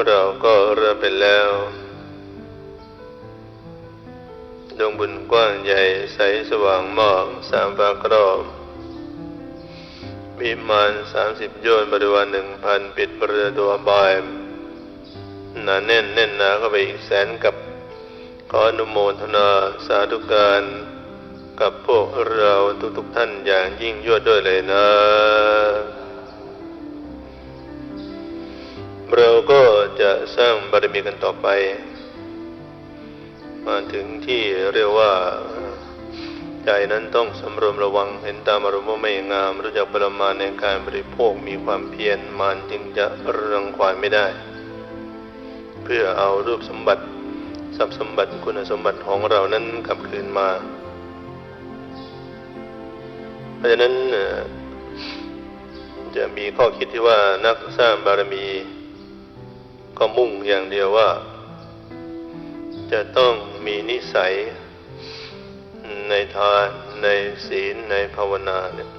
เราก็เริ่มไปแล้วดวงบุญกว้างใหญ่ใสสว่างมากสามฟากรอบวิมานสามสิบโยนบริวารหนึ่งพันปิดเรือตัวบายหนาแน่นแน่นหนาเข้าไปอีกแสนกับขออนุโมทนาสาธุการกับพวกเราทุกๆท่านอย่างยิ่งยวดด้วยเลยนะ เราก็จะสร้างบารมีกันต่อไป มาถึงที่เรียกว่าใจนั้นต้องสำรวมระวังเห็นตามอารมณ์ว่าไม่งาม รู้จักประมาณในการบริโภคมีความเพียรมันจึงจะรังควานไม่ได้ เพื่อเอารูปสมบัติทรัพย์สมบัติคุณสมบัติของเรานั้นกลับคืนมา เพราะฉะนั้นจะมีข้อคิดที่ว่านักสร้างบารมี ก็มุ่งอย่างเดียวว่า จะต้องมีนิสัยในทานในศีลในภาวนาเนี่ย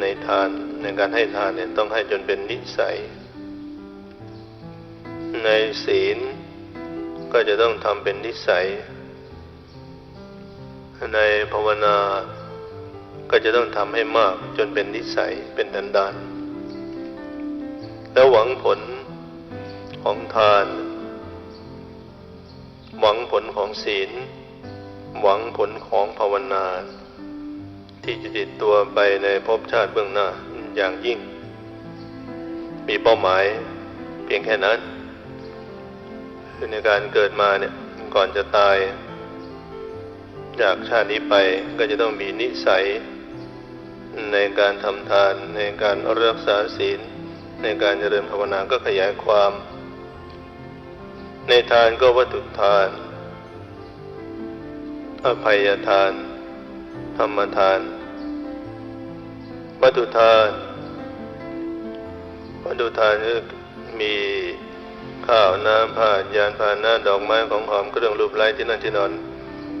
ในทานในการให้ทานเนี่ยต้องให้จนเป็นนิสัย ในศีลก็จะต้องทำเป็นนิสัย ในภาวนาก็จะต้องทำให้มากจนเป็นนิสัยเป็นดันดานแล้วหวังผล ของทาน หวังผลของศีล หวังผลของภาวนา ที่จะติดตัวไปในภพชาติเบื้องหน้าอย่างยิ่ง มีเป้าหมายเพียงแค่นั้น คือในการเกิดมาเนี่ยก่อนจะตาย จากชาตินี้ไปก็จะต้องมีนิสัยในการทำทานในการรักษาศีล ในการเจริญภาวนาก็ขยายความ ในทานก็วัตถุทาน อภัยทาน ธรรมทาน วัตถุทาน วัตถุทานก็มีข้าวน้ำผ้ายานพาหนะดอกไม้ของหอมเครื่องรูปไล้ที่นั่นที่นอน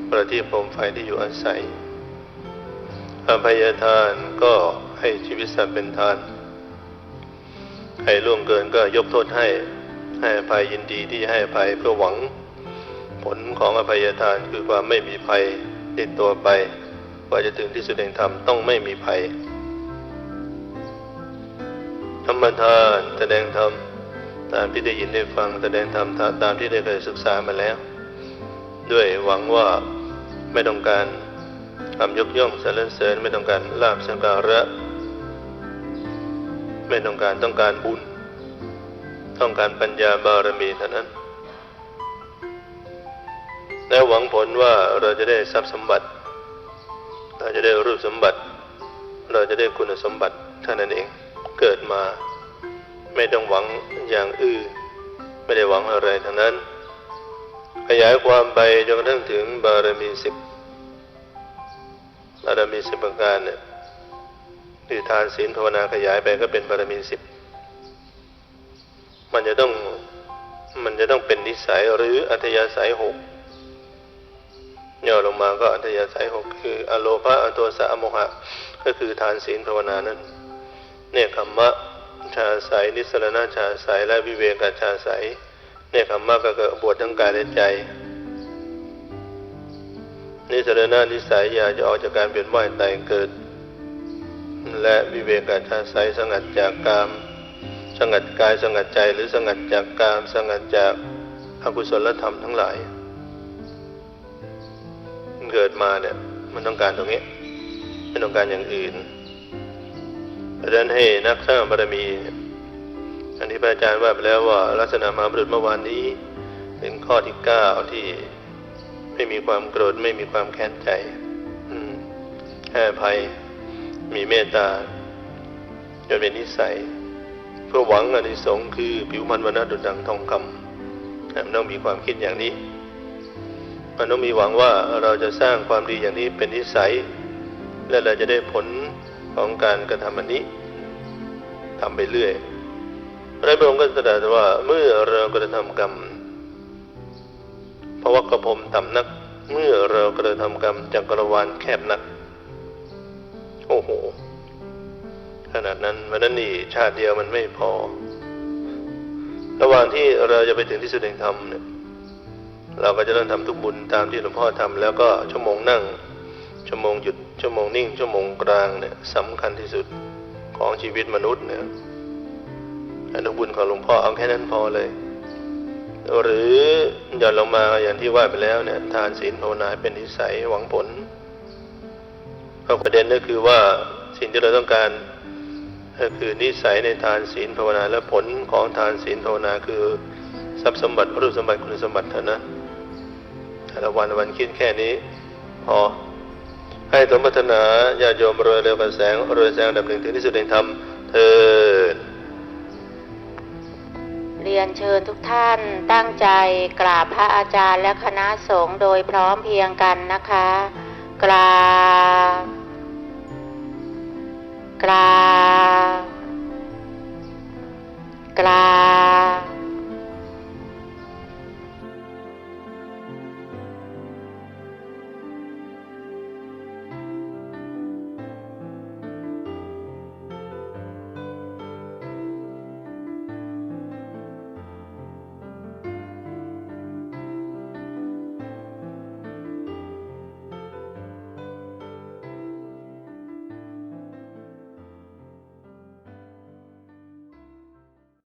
ประทีปโคมไฟที่อยู่อาศัย อภัยทานก็ให้ชีวิตสัตว์เป็นทาน ใครล่วงเกินก็ยกโทษให้ ให้อภัยยินดีที่จะให้อภัยเพื่อหวัง ผลของอภัยทานคือความไม่มีภัยติดตัวไปกว่าจะถึงที่สุดแห่งธรรมต้องไม่มีภัย ธรรมทานแสดงธรรมตามที่ได้ยินได้ฟังแสดงธรรมตามที่ได้เคยศึกษามาแล้ว ด้วยหวังว่าไม่ต้องการคำยกย่องสรรเสริญไม่ต้องการลาบสังการะ ไม่ต้องการต้องการบุญ ต้องการปัญญาบารมีเท่านั้น และหวังผลว่าเราจะได้ทรัพย์สมบัติ เราจะได้รูปสมบัติ เราจะได้คุณสมบัติเท่านั้นเองเกิดมา ไม่ต้องหวังอย่างอื่นไม่ได้หวังอะไรทั้งนั้น ขยายความไปจนกระทั่งถึงบารมีสิบบารมีสิบประการเนี่ยคือทานศีลภาวนาขยายไปก็เป็นบารมีสิบ มันจะต้องมันจะต้องเป็นนิสัยหรืออัธยาศัยหกย่อลงมาก็อัธยาศัยหกคืออโลภะอโทสะอโมหะ ก็คือทานศีลภาวนานั้นเนคขมมะชาสายนิสรณชาสายและวิเวกชาสายเนคขมมะก็เกิดบวชทั้งกายและใจ นิสรณนิสัยอยากจะออกจากการเปลี่ยนว่ายตายเกิด และวิเวกชาสายสงัดจากกาม สงัดกายสงัดใจหรือสงัดจากกามสงัดจากอกุศลธรรมทั้งหลายเกิดมาเนี่ยมันต้องการตรงนี้ไม่ต้องการอย่างอื่นเพราะฉะนั้นให้นักสร้างบารมี อันที่พระอาจารย์ว่าไปแล้วว่าลักษณะมาบุรุษเมื่อวานนี้ เป็นข้อที่เก้าที่ไม่มีความโกรธไม่มีความแค้นใจอืมให้อภัยมีเมตตาจนเป็นนิสัย เพื่อหวังอนิสงส์คือผิวพรรณวันณะดุจดังทองคำมันต้องมีความคิดอย่างนี้ มันต้องมีหวังว่าเราจะสร้างความดีอย่างนี้เป็นนิสัย และเราจะได้ผลของการกระทำอันนี้ทำไปเรื่อยพระพุทองค์ก็แสดงว่าเมื่อเรากระทำกรรมภวกระพมต่ำนัก เมื่อเรากระทำกรรมจักรวาลแคบนัก โอ้โห ขนาดนั้นวันนั้นนี่ชาติเดียวมันไม่พอ ระหว่างที่เราจะไปถึงที่สุดแห่งธรรมเนี่ยเราก็จะต้องทำทุกบุญตามที่หลวงพ่อทำแล้วก็ชั่วโมงนั่ง ชั่วโมงหยุดชั่วโมงนิ่ง ชั่วโมงกลางเนี่ยสำคัญที่สุดของชีวิตมนุษย์เนี่ยอนุบุญของหลวงพ่อเอาแค่นั้นพอเลย หรือหย่อนลงมาอย่างที่ว่าไปแล้วเนี่ยทานศีลภาวนาเป็นนิสัยหวังผลเพราะประเด็นก็คือว่าสิ่งที่เราต้องการ ก็คือนิสัยในทานศีลภาวนาและผลของทานศีลภาวนาคือทรัพย์สมบัติรูปสมบัติคุณสมบัติเท่านั้นแต่ละวันวันคิดแค่นี้ พอให้สมปรารถนาญาโยมรวยเร็วกันแสงรวยแสงดับหนึ่งถึงที่สุดแห่งธรรมเทินเรียนเชิญทุกท่านตั้งใจกราบพระอาจารย์และคณะสงฆ์โดยพร้อมเพียงกันนะคะ กราบ